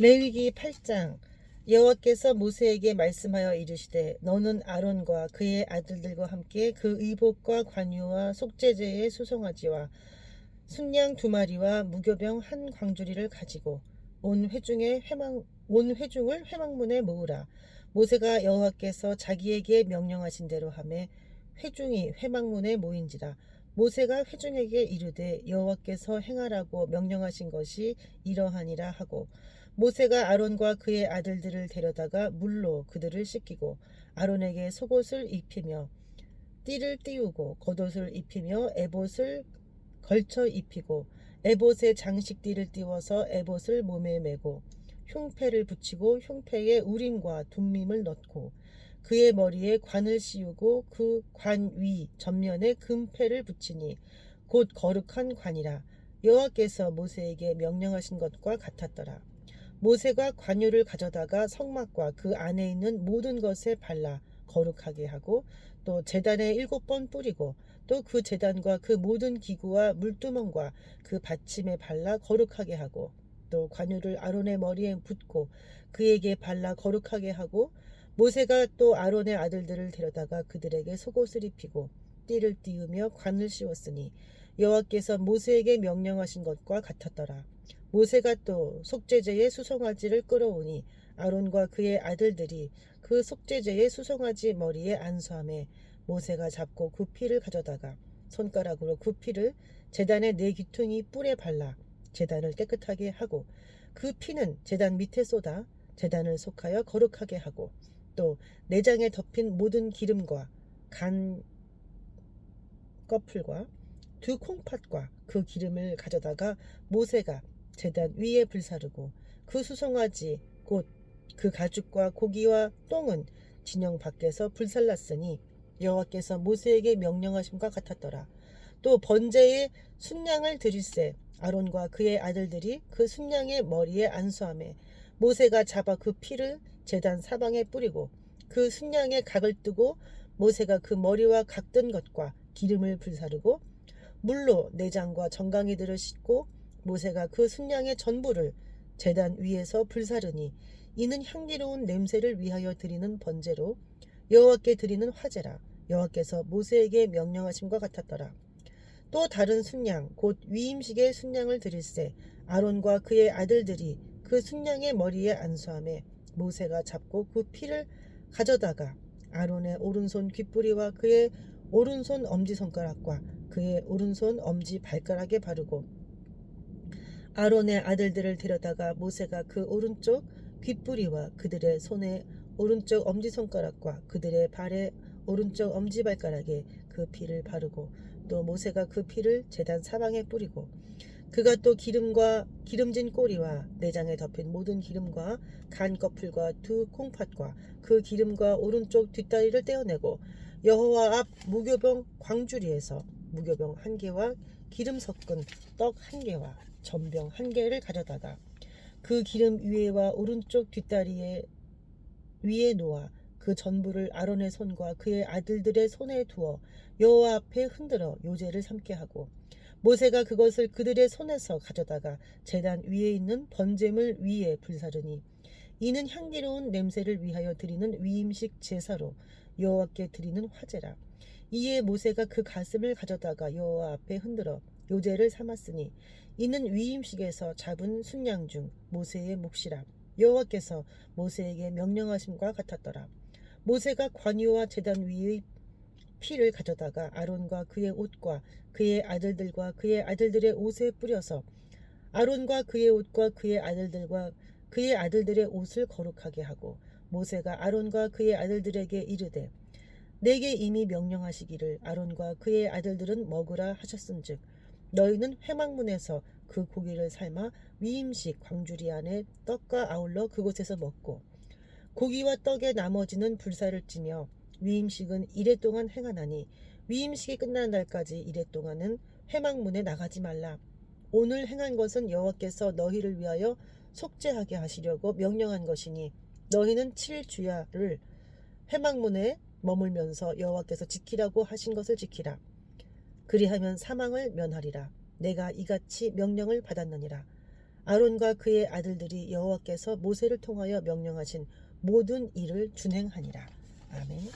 레위기 8장 여호와께서 모세에게 말씀하여 이르시되 너는 아론과 그의 아들들과 함께 그 의복과 관유와 속죄제의 수송아지와 순양 두 마리와 무교병 한 광주리를 가지고 온 회중의 회망 온 회중을 회망문에 모으라. 모세가 여호와께서 자기에게 명령하신 대로 하매 회중이 회망문에 모인지라 모세가 회중에게 이르되 여호와께서 행하라고 명령하신 것이 이러하니라 하고 모세가 아론과 그의 아들들을 데려다가 물로 그들을 씻기고 아론에게 속옷을 입히며 띠를 띄우고 겉옷을 입히며 에봇을 걸쳐 입히고 에봇에 장식띠를 띄워서 에봇을 몸에 메고 흉패를 붙이고 흉패에 우림과 둠밈을 넣고 그의 머리에 관을 씌우고 그 관 위 전면에 금패를 붙이니 곧 거룩한 관이라 여호와께서 모세에게 명령하신 것과 같았더라. 모세가 관유를 가져다가 성막과 그 안에 있는 모든 것에 발라 거룩하게 하고 또 제단에 일곱 번 뿌리고 또그 제단과 그 모든 기구와 물두멍과 그 받침에 발라 거룩하게 하고 또 관유를 아론의 머리에 붓고 그에게 발라 거룩하게 하고 모세가 또 아론의 아들들을 데려다가 그들에게 속옷을 입히고 띠를 띄우며 관을 씌웠으니 여호와께서 모세에게 명령하신 것과 같았더라. 모세가 또 속죄제의 수송아지를 끌어오니 아론과 그의 아들들이 그 속죄제의 수송아지 머리에 안수함에 모세가 잡고 그 피를 가져다가 손가락으로 그 피를 제단의 네 귀퉁이 뿔에 발라 제단을 깨끗하게 하고 그 피는 제단 밑에 쏟아 제단을 속하여 거룩하게 하고 또 내장에 덮인 모든 기름과 간 껍풀과 두 콩팥과 그 기름을 가져다가 모세가 제단 위에 불사르고 그 수송아지 곧 그 가죽과 고기와 똥은 진영 밖에서 불살랐으니 여호와께서 모세에게 명령하심과 같았더라. 또 번제에 순양을 드릴세 아론과 그의 아들들이 그 순양의 머리에 안수함에 모세가 잡아 그 피를 제단 사방에 뿌리고 그 순양의 각을 뜨고 모세가 그 머리와 각든 것과 기름을 불사르고 물로 내장과 정강이들을 씻고 모세가 그 순양의 전부를 제단 위에서 불사르니 이는 향기로운 냄새를 위하여 드리는 번제로 여호와께 드리는 화제라 여호와께서 모세에게 명령하심과 같았더라. 또 다른 순양 곧 위임식의 순양을 드릴세. 아론과 그의 아들들이 그 순양의 머리에 안수함에 모세가 잡고 그 피를 가져다가 아론의 오른손 귓뿌리와 그의 오른손 엄지손가락과 그의 오른손 엄지 발가락에 바르고 아론의 아들들을 데려다가 모세가 그 오른쪽 귓뿌리와 그들의 손의 오른쪽 엄지손가락과 그들의 발의 오른쪽 엄지발가락에 그 피를 바르고 또 모세가 그 피를 제단 사방에 뿌리고 그가 또 기름과 기름진 꼬리와 내장에 덮인 모든 기름과 간 껍풀과 두 콩팥과 그 기름과 오른쪽 뒷다리를 떼어내고 여호와 앞 무교병 광주리에서 무교병 한 개와 기름 섞은 떡 한 개와 전병 한 개를 가져다가 그 기름 위에와 오른쪽 뒷다리에 위에 놓아 그 전부를 아론의 손과 그의 아들들의 손에 두어 여호와 앞에 흔들어 요제를 삼게 하고 모세가 그것을 그들의 손에서 가져다가 제단 위에 있는 번제물 위에 불사르니 이는 향기로운 냄새를 위하여 드리는 위임식 제사로 여호와께 드리는 화제라. 이에 모세가 그 가슴을 가져다가 여호와 앞에 흔들어 요제를 삼았으니 이는 위임식에서 잡은 순양 중 모세의 몫이라. 여호와께서 모세에게 명령하심과 같았더라 모세가 관유와 제단 위의 피를 가져다가 아론과 그의 옷과 그의 아들들과 그의 아들들의 옷에 뿌려서 아론과 그의 옷과 그의 아들들과 그의 아들들의 옷을 거룩하게 하고 모세가 아론과 그의 아들들에게 이르되 내게 이미 명령하시기를 아론과 그의 아들들은 먹으라 하셨은즉 너희는 회막문에서 그 고기를 삶아 위임식 광주리 안에 떡과 아울러 그곳에서 먹고 고기와 떡에 나머지는 불사를 찌며 위임식은 이래 동안 행하나니 위임식이 끝나는 날까지 이래 동안은 회막문에 나가지 말라. 오늘 행한 것은 여호와께서 너희를 위하여 속죄하게 하시려고 명령한 것이니 너희는 칠 주야를 회막문에 머물면서 여호와께서 지키라고 하신 것을 지키라. 그리하면 사망을 면하리라. 내가 이같이 명령을 받았느니라. 아론과 그의 아들들이 여호와께서 모세를 통하여 명령하신 모든 일을 준행하니라. 아멘.